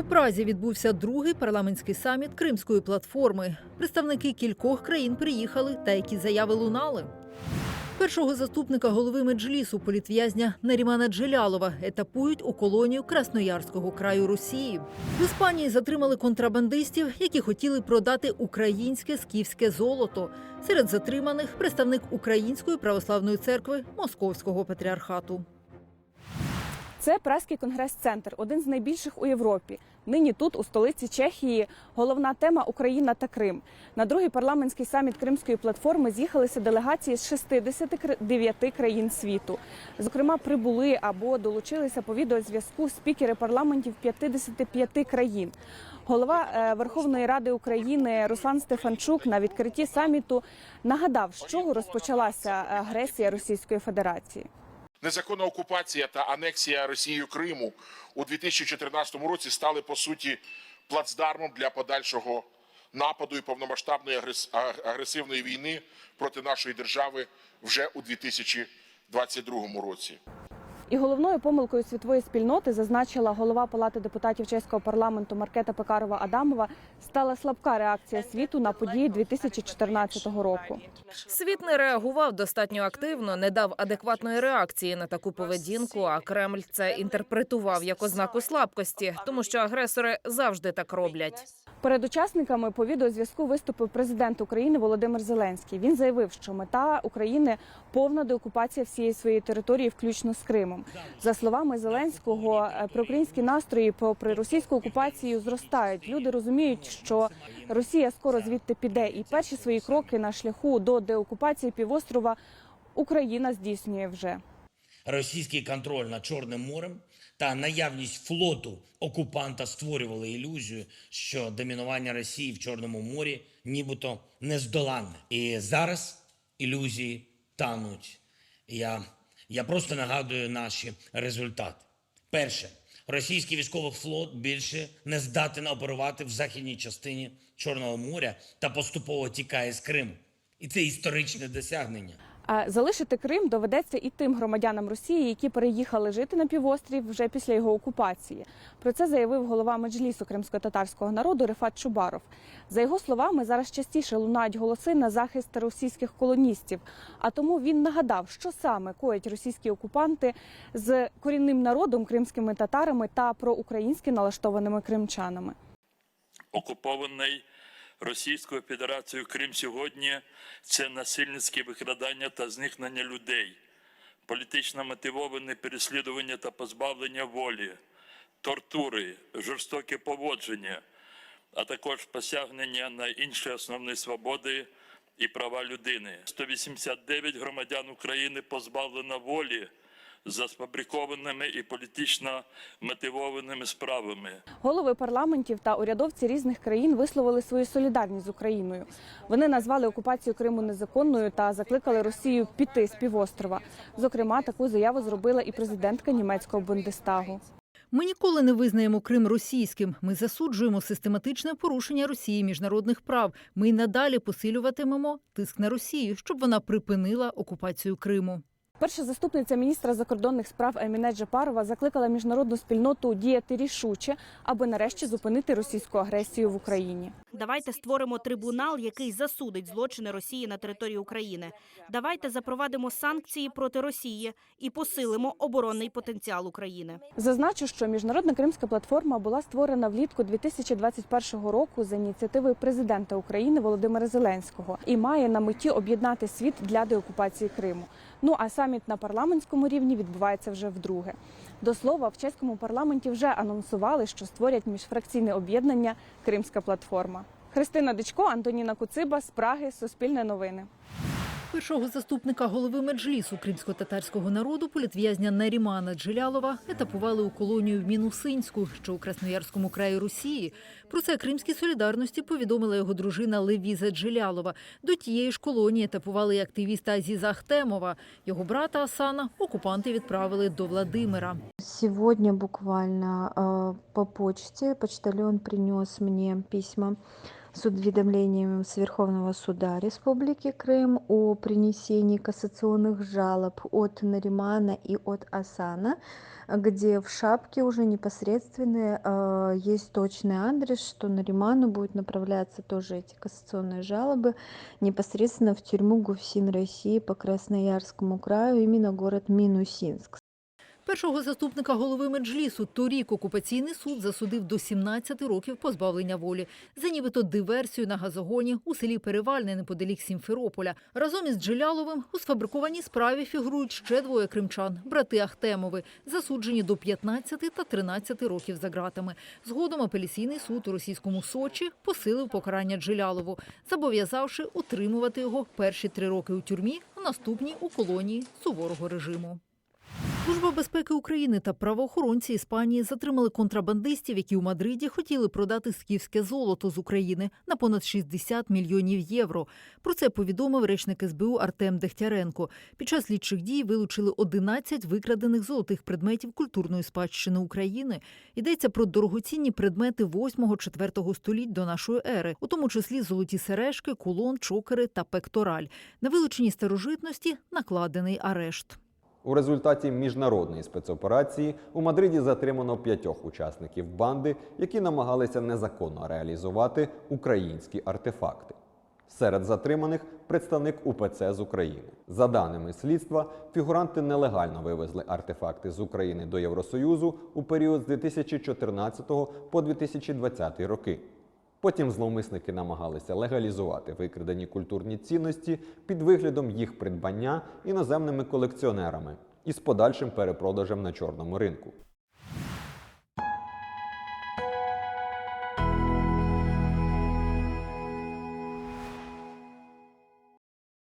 У Празі відбувся другий парламентський саміт Кримської платформи. Представники кількох країн приїхали, та які заяви лунали. Першого заступника голови меджлісу політв'язня Нарімана Джелялова етапують у колонію Красноярського краю Росії. В Іспанії затримали контрабандистів, які хотіли продати українське скіфське золото. Серед затриманих представник Української православної церкви Московського патріархату. Це Праський конгрес-центр, один з найбільших у Європі. Нині тут, у столиці Чехії, головна тема Україна та Крим. На другий парламентський саміт Кримської платформи з'їхалися делегації з 69 країн світу. Зокрема, прибули або долучилися по відеозв'язку спікери парламентів 55 країн. Голова е, Верховної Ради України Руслан Стефанчук на відкритті саміту нагадав, з чого розпочалася агресія Російської Федерації. Незаконна окупація та анексія Росією Криму у 2014 році стали по суті плацдармом для подальшого нападу і повномасштабної агрес- агресивної війни проти нашої держави вже у 2022 році. І головною помилкою світової спільноти зазначила голова Палати депутатів чеського парламенту Маркета Пекарова Адамова стала слабка реакція світу на події 2014 року. Світ не реагував достатньо активно, не дав адекватної реакції на таку поведінку. А Кремль це інтерпретував як ознаку слабкості, тому що агресори завжди так роблять. Перед учасниками по відеозв'язку виступив президент України Володимир Зеленський. Він заявив, що мета України повна деокупація всієї своєї території, включно з Кримом. За словами Зеленського, е, проукраїнські настрої попри російську окупацію зростають. Люди розуміють, що Росія скоро звідти піде, і перші свої кроки на шляху до деокупації півострова Україна здійснює вже. Російський контроль над Чорним морем та наявність флоту окупанта створювали ілюзію, що домінування Росії в Чорному морі нібито нездоланне. І зараз ілюзії тануть. Я, я просто нагадую наші результати. Перше, російський військовий флот більше не здатен оперувати в західній частині Чорного моря та поступово тікає з Криму. І це історичне досягнення. Залишити Крим доведеться і тим громадянам Росії, які переїхали жити на півострів вже після його окупації. Про це заявив голова меджлісу кримсько-татарського народу Рефат Чубаров. За його словами, зараз частіше лунають голоси на захист російських колоністів. А тому він нагадав, що саме коять російські окупанти з корінним народом, кримськими татарами та проукраїнськи налаштованими кримчанами. окупований Російською Федерацією Крим сьогодні це насильницьке викрадання та зникнення людей, політично мотивоване переслідування та позбавлення волі, тортури, жорстоке поводження, а також посягнення на інші основні свободи і права людини. 189 громадян України позбавлено волі за сфабрикованими і політично мотивованими справами. Голови парламентів та урядовці різних країн висловили свою солідарність з Україною. Вони назвали окупацію Криму незаконною та закликали Росію піти з півострова. Зокрема, таку заяву зробила і президентка німецького Бундестагу. Ми ніколи не визнаємо Крим російським. Ми засуджуємо систематичне порушення Росії міжнародних прав. Ми й надалі посилюватимемо тиск на Росію, щоб вона припинила окупацію Криму. Перша заступниця міністра закордонних справ Еміне Джапарова закликала міжнародну спільноту діяти рішуче, аби нарешті зупинити російську агресію в Україні. Давайте створимо трибунал, який засудить злочини Росії на території України. Давайте запровадимо санкції проти Росії і посилимо оборонний потенціал України. Зазначу, що міжнародна кримська платформа була створена влітку 2021 року за ініціативою президента України Володимира Зеленського і має на меті об'єднати світ для деокупації Криму. Ну а саміт на парламентському рівні відбувається вже вдруге. До слова, в чеському парламенті вже анонсували, що створять міжфракційне об'єднання Кримська платформа. Христина Дичко, Антоніна Куциба з Праги, Суспільне новини. Першого заступника голови меджлісу кримсько-татарського народу політв'язня Нарімана Джилялова етапували у колонію в Мінусинську, що у Красноярському краї Росії. Про це кримській солідарності повідомила його дружина Левіза Джилялова. До тієї ж колонії етапували і активіста Азіза Ахтемова. Його брата Асана окупанти відправили до Владимира. Сегодня буквально э, по почте почтальон принес мне письма с уведомлением с Верховного суда Республики Крым о принесении кассационных жалоб от Наримана и от Асана, где в шапке уже непосредственно э, есть точный адрес, что Нариману будут направляться тоже эти кассационные жалобы непосредственно в тюрьму ГУФСИН России по Красноярскому краю, именно город Минусинск. Першого заступника голови меджлісу торік окупаційний суд засудив до 17 років позбавлення волі за нібито диверсію на газогоні у селі Перевальне неподалік Сімферополя. Разом із Джиляловим у сфабрикованій справі фігурують ще двоє кримчан – брати Ахтемови, засуджені до 15 та 13 років за ґратами. Згодом апеляційний суд у російському Сочі посилив покарання Джилялову, зобов'язавши утримувати його перші три роки у тюрмі, а наступні у колонії суворого режиму. Служба безпеки України та правоохоронці Іспанії затримали контрабандистів, які у Мадриді хотіли продати скіфське золото з України на понад 60 мільйонів євро. Про це повідомив речник СБУ Артем Дегтяренко. Під час слідчих дій вилучили 11 викрадених золотих предметів культурної спадщини України. Йдеться про дорогоцінні предмети 8-4 століть до нашої ери, у тому числі золоті сережки, кулон, чокери та пектораль. На вилученій старожитності накладений арешт. У результаті міжнародної спецоперації у Мадриді затримано п'ятьох учасників банди, які намагалися незаконно реалізувати українські артефакти. Серед затриманих представник УПЦ з України. За даними слідства, фігуранти нелегально вивезли артефакти з України до Євросоюзу у період з 2014 по 2020 роки. Потім зловмисники намагалися легалізувати викрадені культурні цінності під виглядом їх придбання іноземними колекціонерами із подальшим перепродажем на чорному ринку.